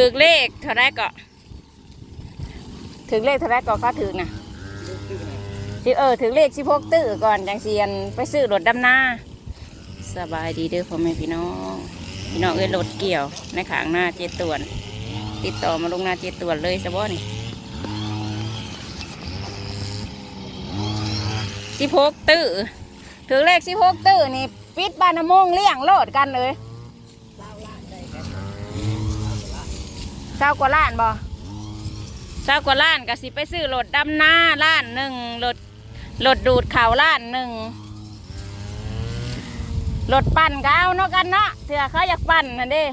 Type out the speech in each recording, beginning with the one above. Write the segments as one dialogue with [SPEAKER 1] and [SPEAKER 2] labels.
[SPEAKER 1] ถือเลขเท่าไรก็ถือเลขเท่าไรก็เขาถือนะสิเออถือเลขสิพกตื้อก่อนจังเซียนไปซื้อรถดำนาสบายดีเด้อพ่อแม่พี่น้อง พี่น้องเอ้ยรถเกี่ยวในขางหน้าเจตวน ติดต่อมาลงหน้าเจตวนเลยสบอนี่สิพกตื้อถือเลขสิพกตื้อนี่ปิดบานมงเลี้ยงโลดกันเลย เศร้ากว่าล้านบ่เศร้ากว่าล้านก็สิไปซื้อรถดำนาล้านหนึ่งรถรถดูดข่าวล้านหนึ่งรถปั่นก็เอาเนาะกันเนาะเถื่อเขาอยากปั่นนั่นเด้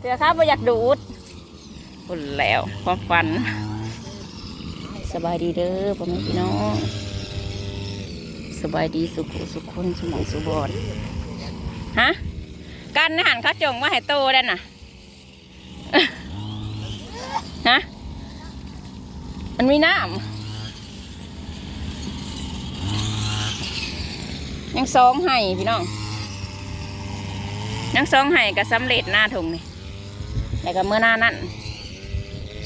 [SPEAKER 1] เถื่อเขาบ่อยากดูดคุนแล้วความฝัน สบายดีเด้อพ่อแม่พี่น้องสบายดีสุขสุขคนสมองสุบอนฮะกันหันเขาจงว่าให้โตได้น่ะ ฮะ มันมีน้ำยังสองให้พี่น้องยังสองให้ก็สำเร็จหน้าถุงนี่แล้วก็เมื่อหน้านั้น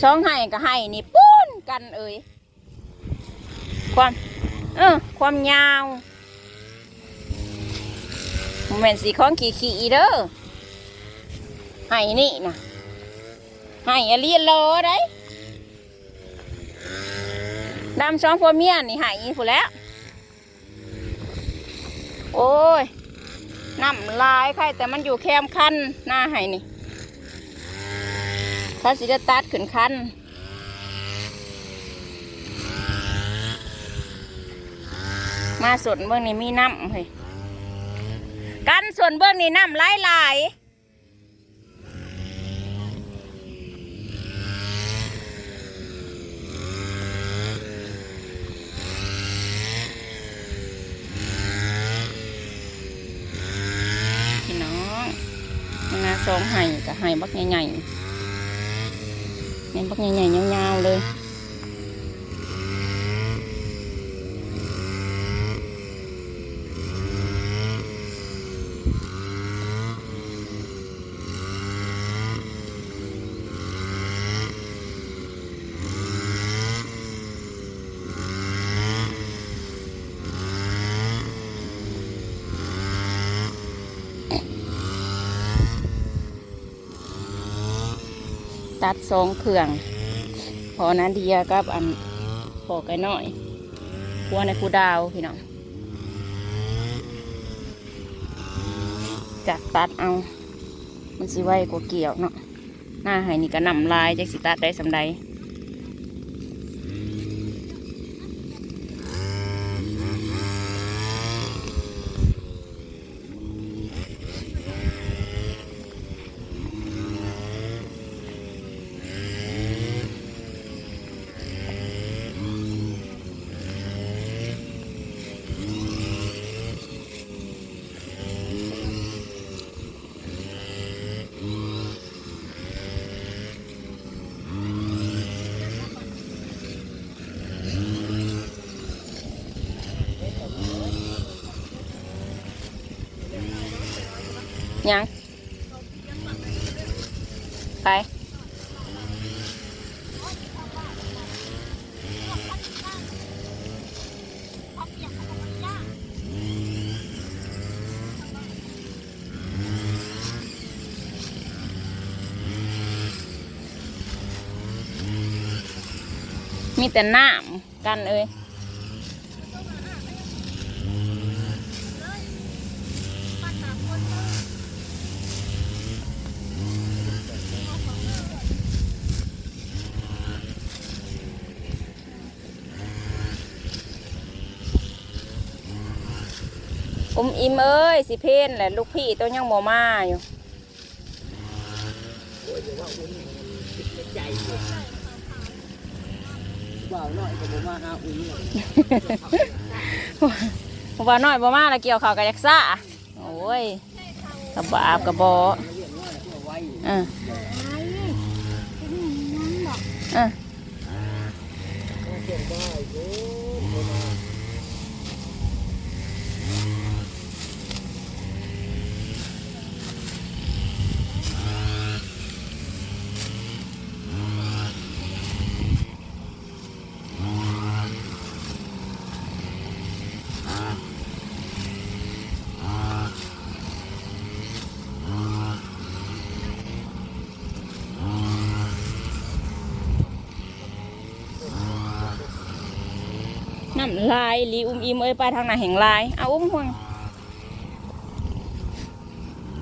[SPEAKER 1] สองให้ก็ให้นี่ปุ้นกันเอ่ยความเออความยาวโมเมนสีของขี่ขี่เด้อให้นี่นะ ให้อลีโลได้ดำสองพ่อเมียนี่ให้ผู้นแล้ว โอ้ยน้ำลายใครแต่มันอยู่แคมคันหน้าให้นี่เขาสิจะตัดขึ้นคันมาส่วนเบื้องนี้มีน้ำเฮ้ยกันส่วนเบื้องนี้น้ำไหลไหลายๆ พี่น้อง มันนาซองไห่กับไห่บักใหญ่ๆเงินบักใหญ่ๆยาวๆเลย ตัดสองเครื่อง พอนาเดียกับอันพอไก่น้อยพัวในคูดาวพี่น้องจากตัดเอา มันสิไว้กว่าเกี่ยวเนาะหน้าไห้นี่ก็นำลายจากสิตัดได้สำใด ยังไปมีแต่น้ำกันเอ้ย มอิมเอ้ยสิเพนแหละลูกพี่ตัวยังโมมาอยู่
[SPEAKER 2] บ่าวน้อยบ่มาหาอุ้ย
[SPEAKER 1] ว่าน้อยบ่มาแล้วเกี่ยวข้าวกับยักษ์ซ่าโอ้ยกระบาบกระบอออเออ น้ำลายลีอุ้มอิมเอ้ยไปทางไหนแห่งลายเอาอุ้มห่วง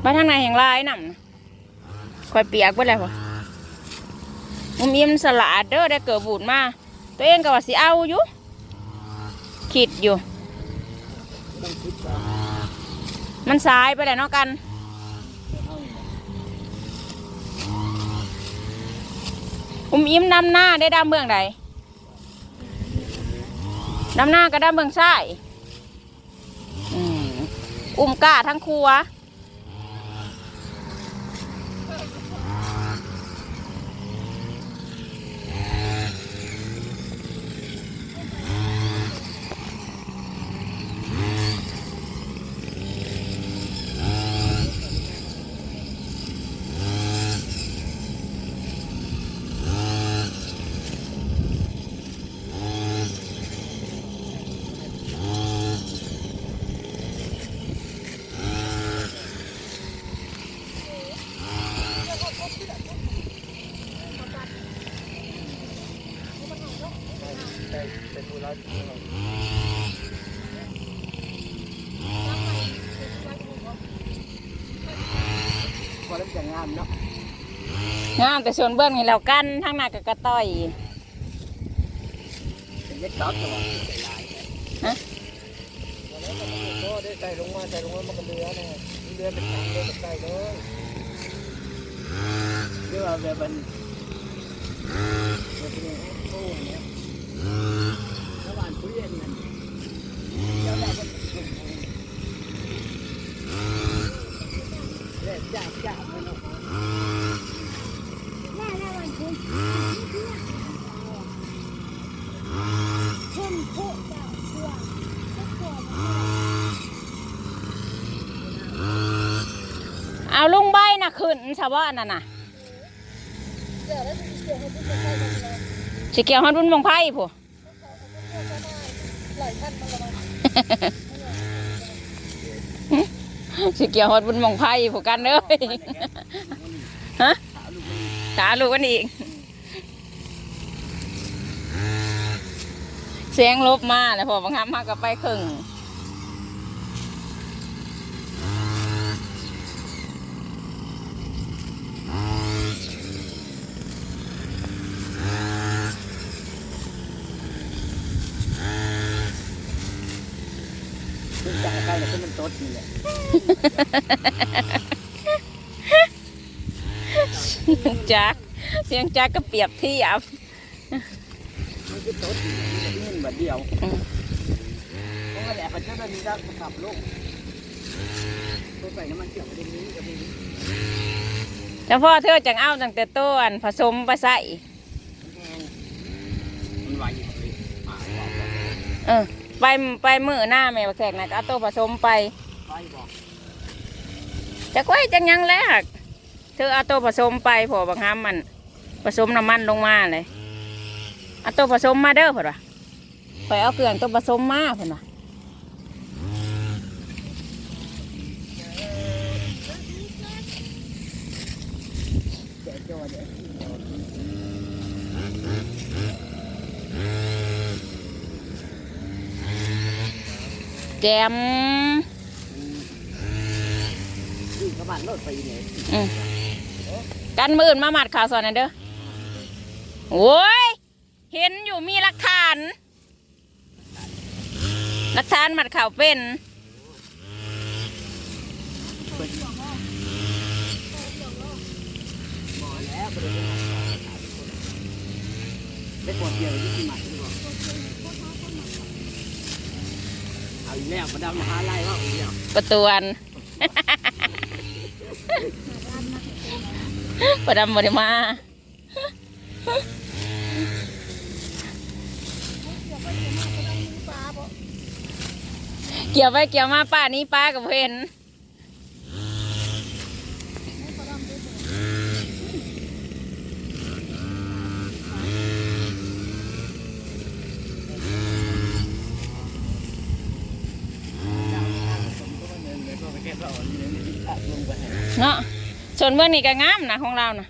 [SPEAKER 1] ไปทางไหนแห่งลายน้ำน่ะคอยเปียกไปแล้วพออุ้มอิมสลัดเด้อได้เกิดบูดมา ตัวเองก็ว่าสิเอาอยู่คิดอยู่ มันสายไปแล้วเนาะกัน
[SPEAKER 2] อุ้
[SPEAKER 1] มอิมดำหน้าได้ดำเบื้องใด ดำหน้าก็ดำเบืองใช่อุ้มก้าทั้งครัว
[SPEAKER 2] พอแล้วจะงามเนาะ
[SPEAKER 1] งามแต่ส่วนเบื้องนี่แล้วกันทางหน้ากับกระต้อย
[SPEAKER 2] เป็นเล็กต๊อกตัว
[SPEAKER 1] ฮะ
[SPEAKER 2] ก็ได้ใส่ลงมาใส่ลงมามันก็เรือนะเรือเป็นทางเรือเป็นใส่เลยเรือแบบมันแบบเป็นโอ้ยเนี่ยระหว่างผู้เรียนนั่นเจ้าได้ก็เล่นจับจับมันเนาะ
[SPEAKER 1] เอาลุงใบน่ะขึ้นชาวบ้านนั่นน่ะสิเกี่ยวฮอดบุญบงไพ่ผู้สิเกี่ยวฮอดบุญบงไพ่ผู้กันเอ้ยฮะขาลูกกันอีก เสียงลบมาแล้วพอบางครั้งมาก็ไปครึ่ง
[SPEAKER 2] ขึ้นจากใกล้ๆแล้วขึ้นมันตดนี่แหละ
[SPEAKER 1] เสียงจักเสียงจักก็เปรียบเทียบ
[SPEAKER 2] มันคือตดนี่มันขึ้นแบบเดียวเพราะว่าแหละเขาจะได้มีด้านขับลงตัวใส่น้ำมันเกี่ยวกับตรงนี้กับตรงนี้
[SPEAKER 1] แล้วพ่อเธอจังเอาตั้งแต่ต้นผสมไปใส่
[SPEAKER 2] มันไหวอยู่เลยอ่า
[SPEAKER 1] เออ ไปไปมือหน้าแม่บักแขกนะก็เอาตัวผสมไป
[SPEAKER 2] ไปบอก
[SPEAKER 1] จะก้อยจังยังแลกเธอเอาตัวผสมไปพอบางครั้มัน ผสมน้ำมันลงมาเลยเอาตัวผสมมาเด้อเพิ่นว่าไปเอาเครื่อตัวผสมมาเพิ่นว่า
[SPEAKER 2] แกะจอเด้อ
[SPEAKER 1] แจม
[SPEAKER 2] นี่เขาบ้านรถไปเนี่ย
[SPEAKER 1] อืมกันมืออื่นมาหมัดข่าวสอนหน่อยเด้อโอ้ย เห็นอยู่มีหลักฐานหลักฐานหมัดข่าวเป็น
[SPEAKER 2] หมอแล้วไปเลยได้ปวดเดียวยี่สิบหมัดดีกว่าเอีกแล้วมาดำมหาไล่ว่าอีกแล้ว
[SPEAKER 1] ประตวนประดำบริมาเกี่ยวไปเกี่ยวมาป้านี้ป้ากับเพน เนาะ ส่วนเมื่อนี้ก็งามนะของเรานะ